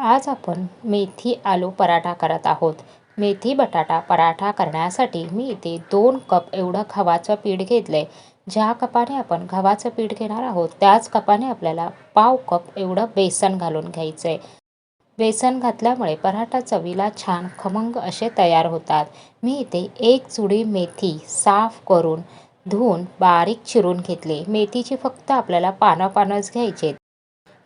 आज आपण मेथी आलू पराठा करत आहोत. मेथी बटाटा पराठा करण्यासाठी मी इथे दोन कप एवढं गव्हाचं पीठ घेतलं आहे ज्या कपाने आपण गव्हाचं पीठ घेणार आहोत त्याच कपाने आपल्याला पाव कप एवढं बेसन घालून घ्यायचं आहे बेसन घातल्यामुळे पराठा चवीला छान खमंग असे तयार होतात. मी इथे एक चुडी मेथी साफ करून धुवून बारीक चिरून घेतले. मेथीची फक्त आपल्याला पानं पानंच घ्यायचे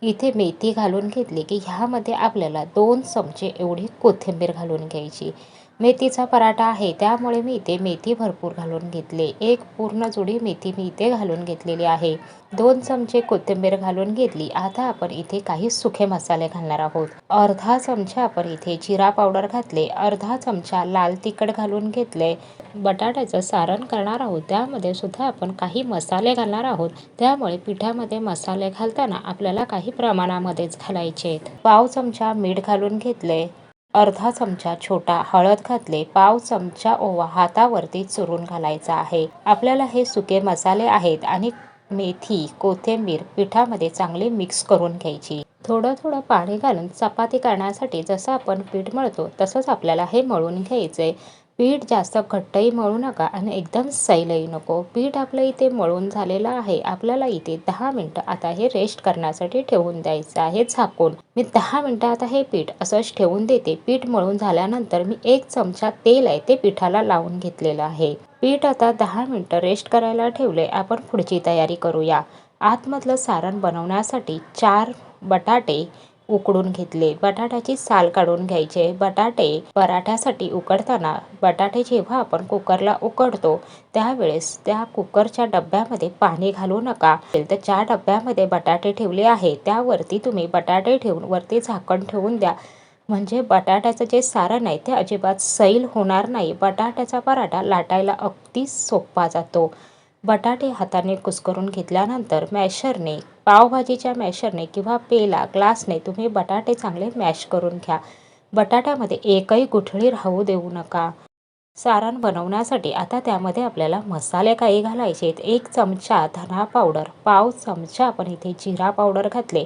इथे मेथी घालून घेतली की ह्यामध्ये आपल्याला दोन चमचे एवढी कोथिंबीर घालून घ्यायची. मेथीचा पराठा आहे. त्यामुळे मी इथे मेथी भरपूर घालून घेतले. एक पूर्ण जुडी मेथी मी इथे घालून घेतलेली आहे. दोन चमचे कोथिंबीर घालून घेतली. आता आपण इथे काही सुखे मसाले घालणार आहोत. अर्धा चमचा आपण इथे जिरा पावडर घातले. अर्धा चमचा लाल तिखट घालून घेतले. बटाट्याचं सारण करणार आहोत. त्यामध्ये सुद्धा आपण काही मसाले घालणार आहोत. त्यामुळे पिठामध्ये मसाले घालताना आपल्याला काही प्रमाणामध्येच घालायचे पाव चमचा मीठ घालून घेतले. अर्धा चमचा छोटा हळद घातले पाव चमचा ओवा हातावरती चुरून घालायचा आहे. आपल्याला हे सुके मसाले आहेत आणि मेथी कोथिंबीर पिठामध्ये चांगले मिक्स करून घ्यायची. थोडं थोडं पाणी घालून चपाती करण्यासाठी जसं आपण पीठ मळतो तसंच आपल्याला हे मळून घ्यायचे पीठ जास्त घट्टही मळू नका आणि एकदम सैलही नको. पीठ आपलं इथे मळून झालेलं आहे. आपल्याला इथे दहा मिनटं आता हे रेस्ट करण्यासाठी ठेवून द्यायचं आहे झाकून. मी दहा मिनटं आता हे पीठ असंच ठेवून देते. पीठ मळून झाल्यानंतर मी एक चमचा तेल आहे ते पिठाला लावून घेतलेलं आहे. पीठ आता दहा मिनटं रेस्ट करायला ठेवले. आपण पुढची तयारी करूया. आतमधलं सारण बनवण्यासाठी चार बटाटे उकडून घेतले. बटाट्याची साल काढून घ्यायचे. बटाटे पराठ्यासाठी उकडताना बटाटे जेव्हा आपण कुकरला उकडतो त्यावेळेस त्या कुकरच्या डब्यामध्ये पाणी घालू नका. तर ज्या डब्यामध्ये बटाटे ठेवले आहे त्यावरती तुम्ही बटाटे ठेवून वरती झाकण ठेवून द्या. म्हणजे बटाट्याचं जे सारण आहे ते अजिबात सैल होणार नाही. बटाट्याचा पराठा लाटायला अगदी सोपा जातो. बटाटे हाताने कुस्करून घेतल्यानंतर मॅशरने पावभाजीच्या मॅशरने किंवा पेला ग्लासने तुम्ही बटाटे चांगले मॅश करून घ्या. बटाट्यामध्ये एकही गुठळी राहू देऊ नका. सारण बनवण्यासाठी आता त्यामध्ये आपल्याला मसाले काही घालायचे आहेत एक चमचा धना पावडर पाव चमचा आपण इथे जिरा पावडर घातले.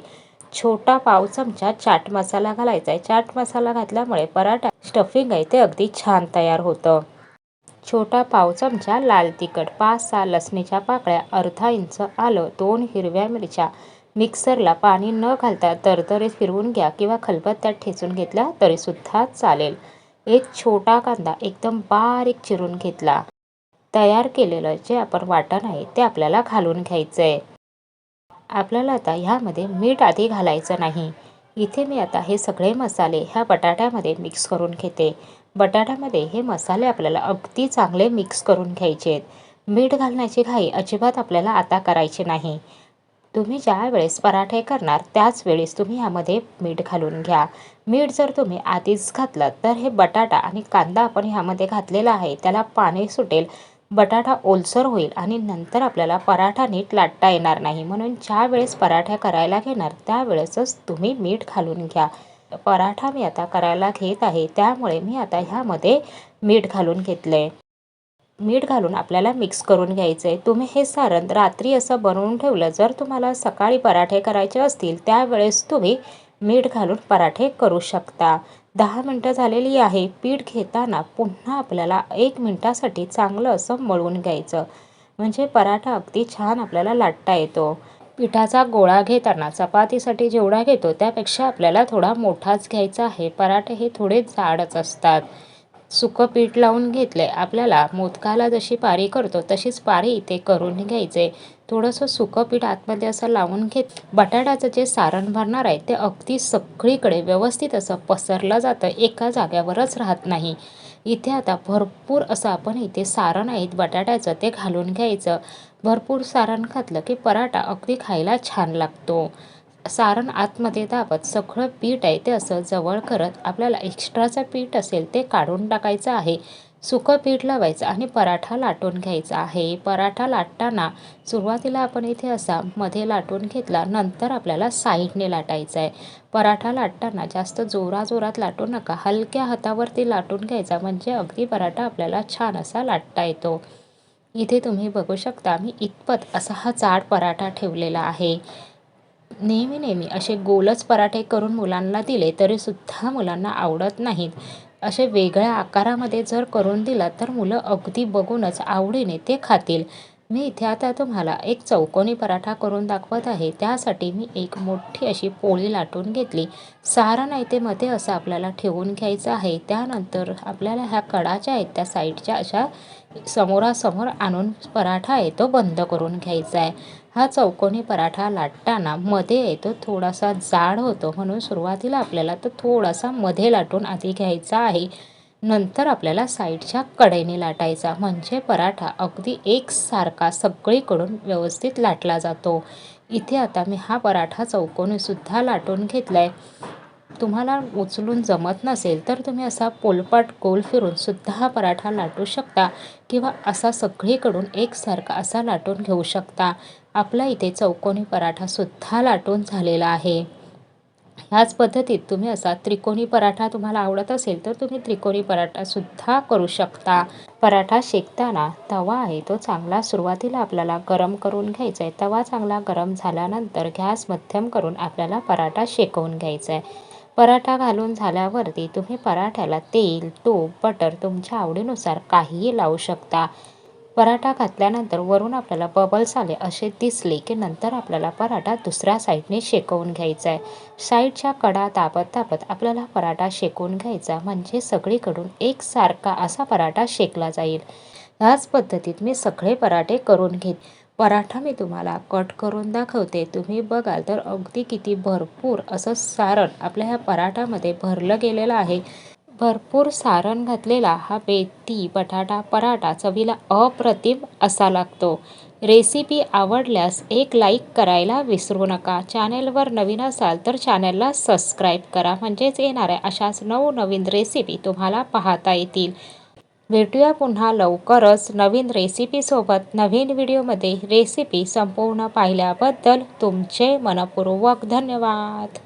छोटा पाव चमचा चाट मसाला घालायचा आहे. चाट मसाला घातल्यामुळे पराठा स्टफिंग आहे ते अगदी छान तयार होतं. छोटा पाव चमचा लाल तिखट पाच सहा लसणीच्या पाकळ्या अर्धा इंच आलं दोन हिरव्या मिरच्या. मिक्सरला पाणी न घालता तरतरीत फिरवून घ्या किंवा खलबत्त्यात ठेचून घेतला तरीसुद्धा चालेल. एक छोटा कांदा एकदम बारीक चिरून घेतला. तयार केलेलं जे आपण वाटण आहे ते आपल्याला घालून घ्यायचं आहे आपल्याला आता ह्यामध्ये मीठ आधी घालायचं नाही. इथे मी आता हे सगळे मसाले ह्या बटाट्यामध्ये मिक्स करून घेते. बटाट्यामध्ये हे मसाले आपल्याला अगदी चांगले मिक्स करून घ्यायचे आहेत. मीठ घालण्याची घाई अजिबात आपल्याला आता करायची नाही. तुम्ही ज्या वेळेस पराठे करणार त्याच वेळेस तुम्ही ह्यामध्ये मीठ घालून घ्या. मीठ जर तुम्ही आधीच घातलं तर हे बटाटा आणि कांदा आपण ह्यामध्ये घातलेला आहे त्याला पाणी सुटेल बटाटा ओलसर होईल आणि नंतर आपल्याला पराठा नीट लाटता येणार नाही. म्हणून ज्या वेळेस पराठ्या करायला घेणार त्यावेळेसच तुम्ही मीठ घालून घ्या. पराठा मी आता करायला घेत आहे. त्यामुळे मी आता ह्यामध्ये मीठ घालून घेतलं आहे मीठ घालून आपल्याला मिक्स करून घ्यायचं आहे तुम्ही हे सारण रात्री असं बनवून ठेवलं जर तुम्हाला सकाळी पराठे करायचे असतील त्यावेळेस तुम्ही मीठ घालून पराठे करू शकता. दहा मिनटं झालेली आहे. पीठ घेताना पुन्हा आपल्याला एक मिनटासाठी चांगलं असं मळून घ्यायचं. म्हणजे पराठा अगदी छान आपल्याला लाटता येतो. पिठाचा गोळा घेताना चपातीसाठी जेवढा घेतो त्यापेक्षा आपल्याला थोडा मोठाच घ्यायचा आहे. पराठे हे थोडे जाडच असतात. सुकं पीठ लावून घेतले. आपल्याला मोदकाला जशी पारी करतो तशीच पारी इथे करून घ्यायचे. थोडंसं सुकं पीठ आतमध्ये असं लावून घेत बटाट्याचं जे सारण भरणार आहे ते अगदी सगळीकडे व्यवस्थित असं पसरलं जातं. एका जाग्यावरच राहत नाही. इथे आता भरपूर असं आपण इथे सारण आहे बटाट्याचं ते घालून घ्यायचं. भरपूर सारण घातलं की पराठा अगदी खायला छान लागतो. सारण आतमध्ये दाबत सगळं पीठ आहे ते असं जवळ करत आपल्याला एक्स्ट्राचं पीठ असेल ते काढून टाकायचं आहे. सुकं पीठ लावायचं आणि पराठा लाटून घ्यायचा आहे. पराठा लाटताना सुरुवातीला आपण इथे असा मध्ये लाटून घेतला नंतर आपल्याला साईडने लाटायचा आहे. पराठा लाटताना जास्त जोराजोरात लाटू नका. हलक्या हातावरती लाटून घ्यायचा म्हणजे अगदी पराठा आपल्याला छान असा लाटता येतो. इथे तुम्ही बघू शकता मी इतपत असा हा जाड पराठा ठेवलेला आहे. नेहमी नेहमी असे गोलच पराठे करून मुलांना दिले तरीसुद्धा मुलांना आवडत नाहीत. असे वेगळ्या आकारामध्ये जर करून दिला तर मुलं अगदी बघूनच आवडीने ते खातील. मी इथे आता तुम्हाला एक चौकोनी पराठा करून दाखवत आहे. त्यासाठी मी एक मोठी अशी पोळी लाटून घेतली. सारण आहे ते मध्ये असं आपल्याला ठेवून घ्यायचं आहे. त्यानंतर आपल्याला ह्या कडाच्या आहेत त्या साईडच्या अशा समोरासमोर आणून पराठा आहे तो बंद करून घ्यायचा आहे. हा चौकोनी पराठा लाटताना मध्ये येतो थोडासा जाड होतो म्हणून सुरुवातीला आपल्याला तो थोडासा मध्ये लाटून आधी घ्यायचा आहे. नंतर आपल्याला साईडच्या कडेने लाटायचा. म्हणजे पराठा अगदी एकसारखा सगळीकडून व्यवस्थित लाटला जातो. इथे आता मी हा पराठा चौकोनीसुद्धा लाटून घेतला आहे तुम्हाला उचलून जमत नसेल तर तुम्ही असा पोलपाट गोल फिरून सुद्धा हा पराठा लाटू शकता किंवा असा सगळीकडून एकसारखा असा लाटून घेऊ शकता. आपला इथे चौकोनी पराठासुद्धा लाटून झालेला आहे. ह्याच पद्धतीत तुम्ही असा त्रिकोणी पराठा तुम्हाला आवडत असेल तर तुम्ही त्रिकोणी पराठासुद्धा करू शकता. पराठा शेकताना तवा आहे तो चांगला सुरुवातीला आपल्याला गरम करून घ्यायचा आहे तवा चांगला गरम झाल्यानंतर गॅस मध्यम करून आपल्याला पराठा शेकवून घ्यायचा आहे पराठा घालून झाल्यावरती तुम्ही पराठ्याला तेल तूप बटर तुमच्या आवडीनुसार काहीही लावू शकता. पराठा घातल्यानंतर वरून आपल्याला बबल्स आले असे दिसले की नंतर आपल्याला पराठा दुसऱ्या साईडने शेकवून घ्यायचा आहे. साईडच्या कडा तापत तापत आपल्याला पराठा शेकवून घ्यायचा म्हणजे सगळीकडून एकसारखा असा पराठा शेकला जाईल. ह्याच पद्धतीत मी सगळे पराठे करून घेत पराठा मी तुम्हाला कट करून दाखवते. तुम्ही बघाल तर अगदी किती भरपूर असं सारण आपल्या ह्या पराठामध्ये भरलं गेलेलं आहे. भरपूर सारण घातलेला हा बेती बटाटा पराठा चवीला अप्रतिम असा लागतो. रेसिपी आवडल्यास एक लाईक करायला विसरू नका. चॅनेलवर नवीन असाल तर चॅनेलला सबस्क्राईब करा. म्हणजेच येणाऱ्या अशाच नवनवीन रेसिपी तुम्हाला पाहता येतील. भेटूया पुन्हा लवकरच नवीन रेसिपीसोबत नवीन व्हिडिओमध्ये. रेसिपी संपूर्ण पाहिल्याबद्दल तुमचे मनपूर्वक धन्यवाद.